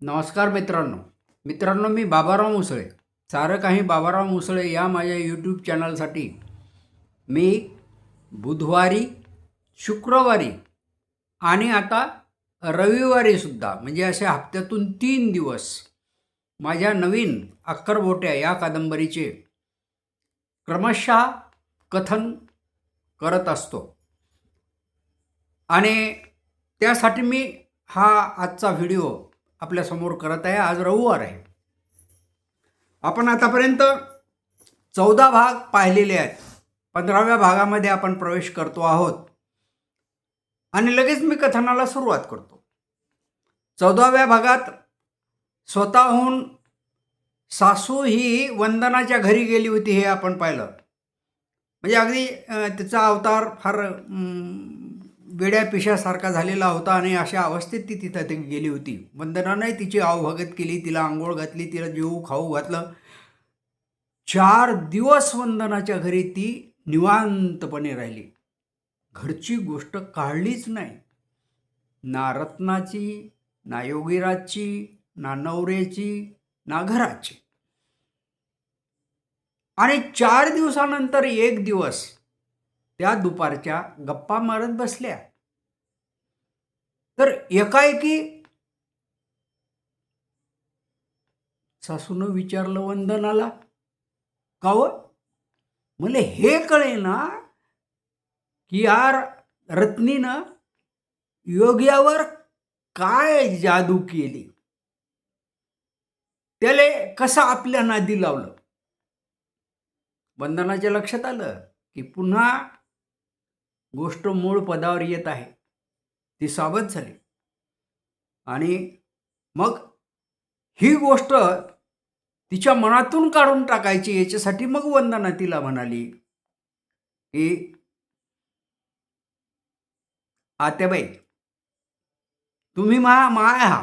नमस्कार मित्रांनो. मित्रांनो मी बाबाराव मुसळे. सारं काही बाबाराव मुसळे या माझ्या यूट्यूब चॅनलसाठी मी बुधवारी शुक्रवारी आणि आता रविवारीसुद्धा म्हणजे असे हप्त्यातून तीन दिवस माझ्या नवीन अक्करबोट्या या कादंबरीचे क्रमशः कथन करत असतो. आणि त्यासाठी मी हा आजचा व्हिडिओ आपल्यासमोर करत आहे. आज रविवार आहे. आपण आतापर्यंत चौदा भाग पाहिलेले आहेत. पंधराव्या भागामध्ये आपण प्रवेश करतो आहोत. आणि लगेच मी कथनाला सुरुवात करतो. चौदाव्या भागात स्वतःहून सासू ही वंदनाच्या घरी गेली होती हे आपण पाहिलं. म्हणजे अगदी तिचा अवतार फार वेड्या पिशासारखा झालेला होता आणि अशा अवस्थेत ती तिथं ती गेली होती. वंदनाने तिची आवभगत केली तिला आंघोळ घातली तिला जेऊ खाऊ घातलं. चार दिवस वंदनाच्या घरी ती निवांतपणे राहिली. घरची गोष्ट काढलीच नाही. ना रत्नाची ना योगीराजची ना नवऱ्याची ना घराची. आणि चार दिवसानंतर एक दिवस त्या दुपारच्या गप्पा मारत बसल्या. तर एकाएकी सासूनं विचारलं वंदनाला? का हो? मला हे कळे ना की यार रत्नीनं योग्यावर काय जादू केली? त्याला कसं आपल्या नादी लावलं? वंदनाच्या लक्षात आलं की पुन्हा गोष्ट मूळ पदावर येत आहे. ती सावध झाली. आणि मग ही गोष्ट तिच्या मनातून काढून टाकायची याच्यासाठी मग वंदना तिला म्हणाली की आत्याबाई तुम्ही मा माय हा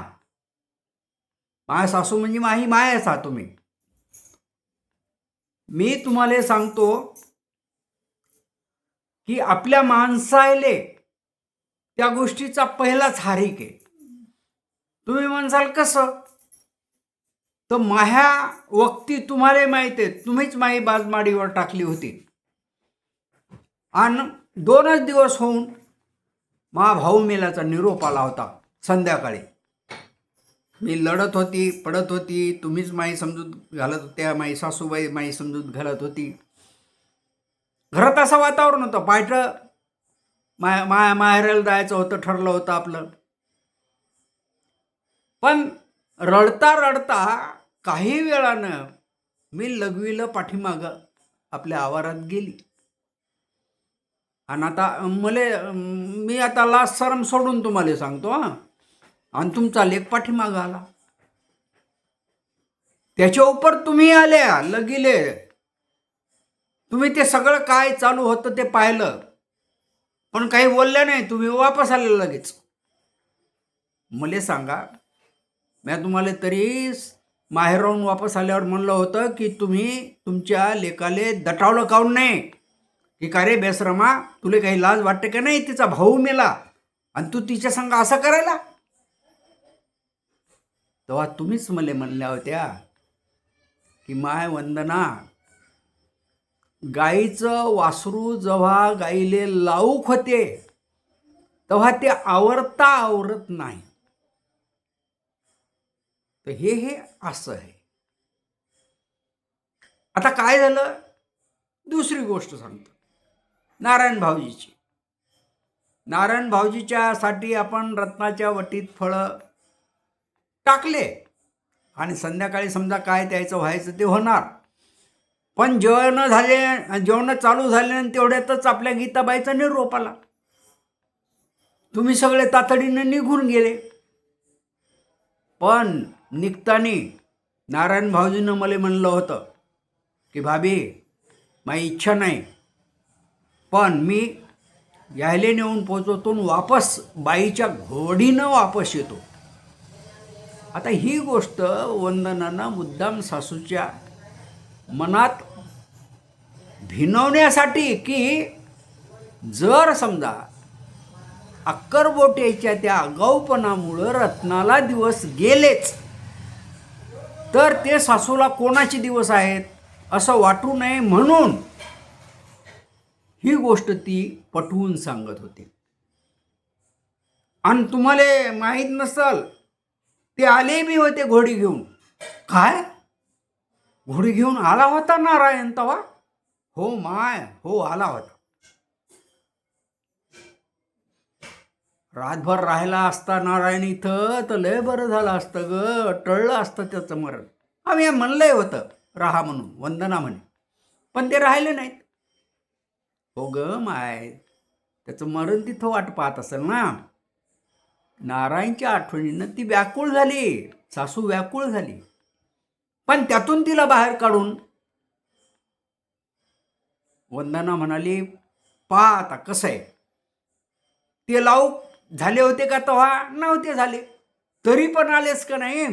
माय सासू म्हणजे माही मायाच हा तुम्ही. मी तुम्हाला सांगतो की आपल्या माणसायले त्या गोष्टीचा पहिलाच हारिक आहे. तुम्ही म्हणसाल कसं? तर माह्या वक्ती तुम्हाला माहीत आहे तुम्हीच माई बाजमाडीवर टाकली होती. आणि दोनच दिवस होऊन मा भाऊ मेलाचा निरोप आला होता संध्याकाळी. मी लढत होती पडत होती. तुम्हीच माई समजूत घालत होत्या माई सासूबाई माई समजूत घालत होती. घरात असं वातावरण होतं. पायट माय माया माहेराला जायचं होतं ठरलं होतं आपलं. पण रडता रडता काही वेळानं मी लघवीला पाठीमागं आपल्या आवारात गेली. आणि आता मले मी आता लास्ट सरम सोडून तुम्हाला सांगतो हां. आणि तुमचा लेख पाठीमागं आला. त्याच्या उपर तुम्ही आल्या लगिले तुम्ही ते सगळं काय चालू होतं ते पाहिलं. पण काही बोलल्या नाही तुम्ही वापस आले लगेच. मला सांगा मी तुम्हाला तरी माहेरून वापस आल्यावर म्हणलं होतं की तुम्ही तुमच्या लेकाले दटावलं काऊन नाही? की का रे बेसरमा तुला काही लाज वाटते का नाही तिचा भाऊ मेला? आणि तू तिच्या संग असं करायला? तेव्हा तुम्हीच मला म्हणल्या होत्या की माय वंदना गाईचं वासरू जेव्हा गाईले लाऊक होते तेव्हा ते आवरता आवरत नाही. तर हे हे असं आहे. आता काय झालं? दुसरी गोष्ट सांगतो. नारायण भाऊजीची. नारायण भाऊजीच्या साठी आपण रत्नाच्या वटीत फळं टाकले. आणि संध्याकाळी समजा काय द्यायचं व्हायचं ते होणार. पण जेवण झाले जेवण चालू झाले तेवढ्यातच आपल्या गीताबाईचा निरोप आला. तुम्ही सगळे तातडीनं निघून गेले. पण निघताना नारायण भाऊजीनं मला म्हणलं होतं की भाभी माझी इच्छा नाही. पण मी यायले नेऊन पोचवतो वापस बाईच्या घोडीनं वापस येतो. आता ही गोष्ट वंदनानं मुद्दाम सासूच्या मनात भिनवण्यासाठी की जर समजा अक्करबोटेच्या त्या आगाऊपणामुळं रत्नाला दिवस गेलेच तर ते सासूला कोणाचे दिवस आहेत असं वाटू नये म्हणून ही गोष्ट ती पटवून सांगत होती. आणि तुम्हाला माहीत नसल ते आले बी होते घोडी घेऊन. काय? घोडी घेऊन आला होता नारायण तवा? हो माय हो आला होता. रातभर राहिला असता नारायण इथं तर लय बरं झालं असतं ग. टळलं असतं त्याचं मरण. आम्ही म्हणलंय होतं राहा म्हणून वंदना म्हणे. पण ते राहिले नाहीत. हो ग माय त्याचं मरण तिथं वाट पाहत असेल ना. नारायणच्या आठवणीनं ती व्याकुळ झाली सासू व्याकुळ झाली. पण त्यातून तिला बाहेर काढून वंदना म्हणाली पहा आता कसं आहे? ते लावू झाले होते का तेव्हा? नव्हते झाले. तरी पण आलेच का नाही?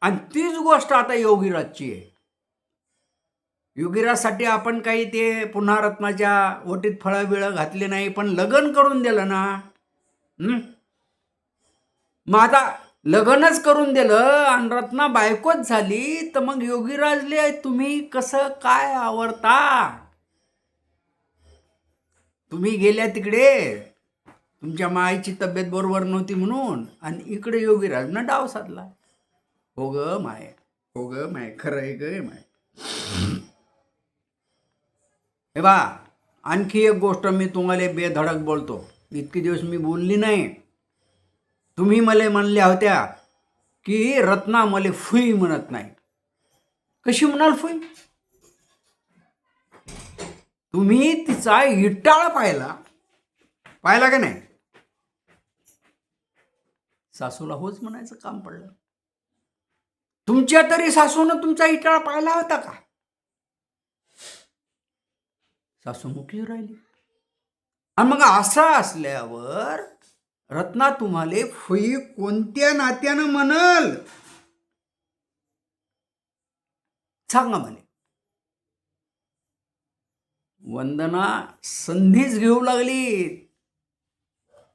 आणि तीच गोष्ट आता योगीराजची आहे. योगीराजसाठी आपण काही ते पुन्हा रत्नाच्या ओटीत फळं बिळं घातले नाही पण लग्न करून दिलं ना. मग आता लग्नच करून दिलं आणि रत्ना बायकोच झाली तर मग योगीराजले तुम्ही कसं काय आवडता? तुम्ही गेल्या तिकडे तुमच्या मायची तब्येत बरोबर नव्हती म्हणून आणि इकडे योगीराजनं डाव साधला. हो ग माय हो ग माय खरं आहे ग माय. हे बा आणखी एक गोष्ट मी तुम्हाला बेधडक बोलतो. इतके दिवस मी बोलली नाही. तुम्ही मला म्हणल्या होत्या की रत्ना मला फुई म्हणत नाही. कशी म्हणाल फुई? तुम्ही तिचा इटाळा पाहिला. पाहिला का नाही? सासूला होच म्हणायचं काम पडलं. तुमच्या तरी सासूनं तुमचा हिटाळा पाहिला होता का? सासू मुखी राहिली. आणि मग असा असल्यावर रत्ना तुम्हाले फुई कोणत्या नात्यानं म्हणल सांगा म्हणे वंदना संधीच घेऊ लागली.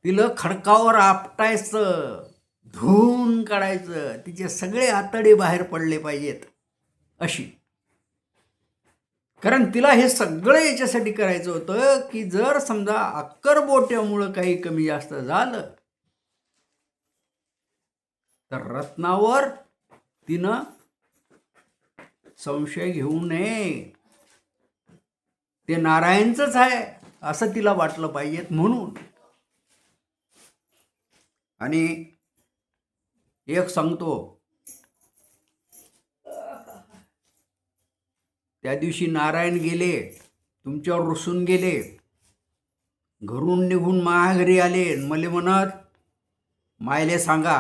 तिला खडकावर आपटायचं धुवून काढायचं तिचे सगळे आतडे बाहेर पडले पाहिजेत अशी. कारण तिला हे सगळं याच्यासाठी करायचं होतं की जर समजा अक्कर बोट्यामुळं काही कमी जास्त झालं तर रत्नावर तिनं संशय घेऊ नये. ते नारायणचंच आहे असं तिला वाटलं पाहिजेत म्हणून. आणि एक सांगतो त्या दिवशी नारायण गेले तुमच्यावर रुसून गेले. घरून निघून माघारी आले मले म्हणत मायले सांगा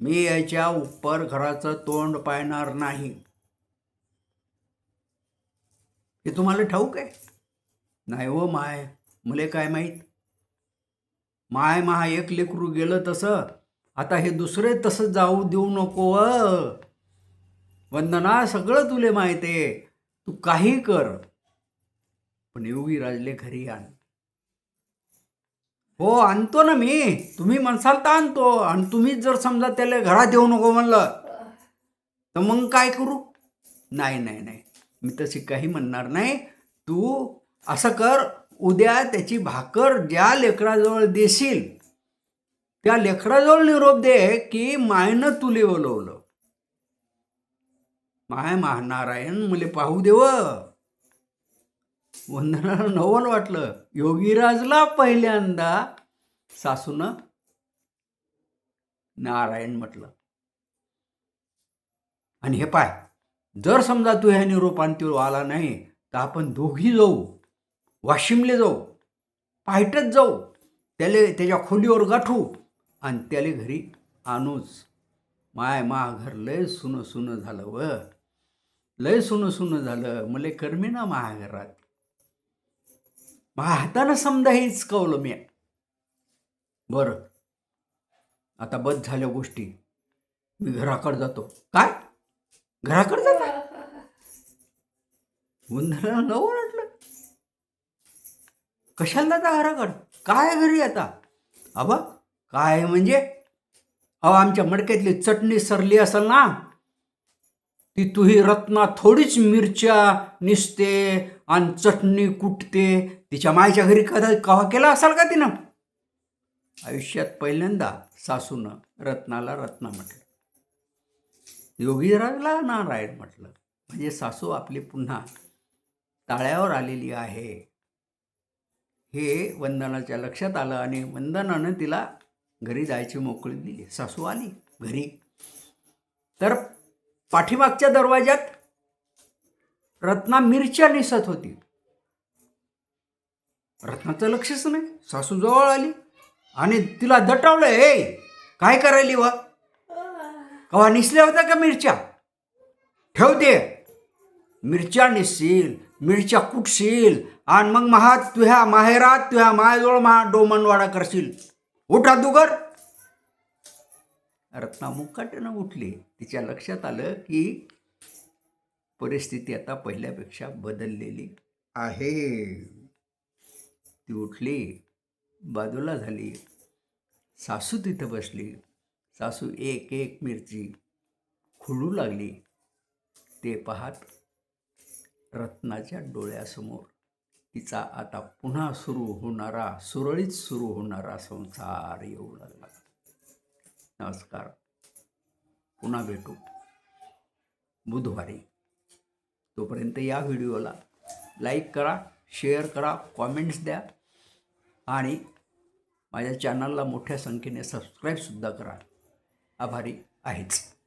मी याच्या उपर घराचं तोंड पाहणार नाही. हे तुम्हाला ठाऊक आहे? नाही हो माय मले काय माहीत? माय महा एक लेकरू गेलं तसं आता हे दुसरे तसं जाऊ देऊ नको वंदना सगळं तुले माहीत आहे. तू काही कर पण योगी राजले घरी आण. हो आणतो ना मी. तुम्ही म्हणसाल तर आणतो. आणि तुम्हीच जर समजा त्याला घरात येऊ नको म्हणलं तर मग काय करू? नाही नाही नाही. मी तशी काही म्हणणार नाही. तू असं कर उद्या त्याची भाकर ज्या लेकराजवळ देशील त्या लेकराजवळ निरोप दे की मायनं तुले बोलवलं माय महानारायण मुले पाहू देव. वंदनाला नवन वाटलं. योगीराजला पहिल्यांदा सासूनं नारायण म्हटलं. आणि हे पाय जर समजा तू ह्या निरोपांतीवर आला नाही तर आपण दोघी जाऊ. वाशिमले जाऊ. पायटच जाऊ. त्याले त्याच्या खोलीवर गाठू. आणि त्याले घरी आणूच. माय मा घरले सुन सुनं सुनं झालं व. लय सुनं सुनं झालं. मले करमी ना मा घरात हातानं समजा हेच कवलं मी. बरं. आता बस झाल्या गोष्टी. मी घराकडे जातो. काय? घराकडे जाता? उंदराला न ओरडलं कशाला जाता घराकड? काय घरी आता? अबा काय म्हणजे? अहो आमच्या मडक्यातली चटणी सरली असेल ना? ती तुही रत्ना थोडीच मिरच्या निसते आणि चटणी कुटते. तिच्या मायच्या घरी कदा कवा केला असाल का तिनं? आयुष्यात पहिल्यांदा सासूनं रत्नाला रत्ना म्हटलं. योगीराजला नारायण म्हटलं. म्हणजे सासू आपली पुन्हा ताळ्यावर आलेली आहे. हे वंदनाच्या लक्षात आलं आणि वंदनानं तिला घरी जायची मोकळी दिली. सासू आली घरी. तर पाठीमागच्या दरवाज्यात रत्ना मिरच्या निसत होती. रत्नाचं लक्षच नाही. सासू जवळ आली आणि तिला दटावलं ए काय करायली वा? कवा निसल्या होत्या का मिरच्या? ठेवते मिरच्या निसशील मिरच्या कुटशील आणि मग महा तुह्या माहेरात तुह्या मायाजवळ महा डोमनवाडा करशील. उठा दुगर. रत्ना मुकाट्यानं उठली. तिच्या लक्षात आलं की परिस्थिती आता पहिल्यापेक्षा बदललेली आहे. ती उठली बाजूला झाली. सासू तिथं बसली. सासू एक एक मिरची खुडू लागली. ते पाहत रत्नाच्या डोळ्यासमोर तिचा आता पुन्हा सुरू होणारा सुरळीत सुरू होणारा संसार येऊ लागला. नमस्कार. पुन्हा भेटू. बुधवारी. तोपर्यंत या व्हिडिओला लाईक करा शेअर करा कॉमेंट्स द्या आणि माझ्या चॅनलला मोठ्या संख्येने सबस्क्राईबसुद्धा करा. आभारी आहेच.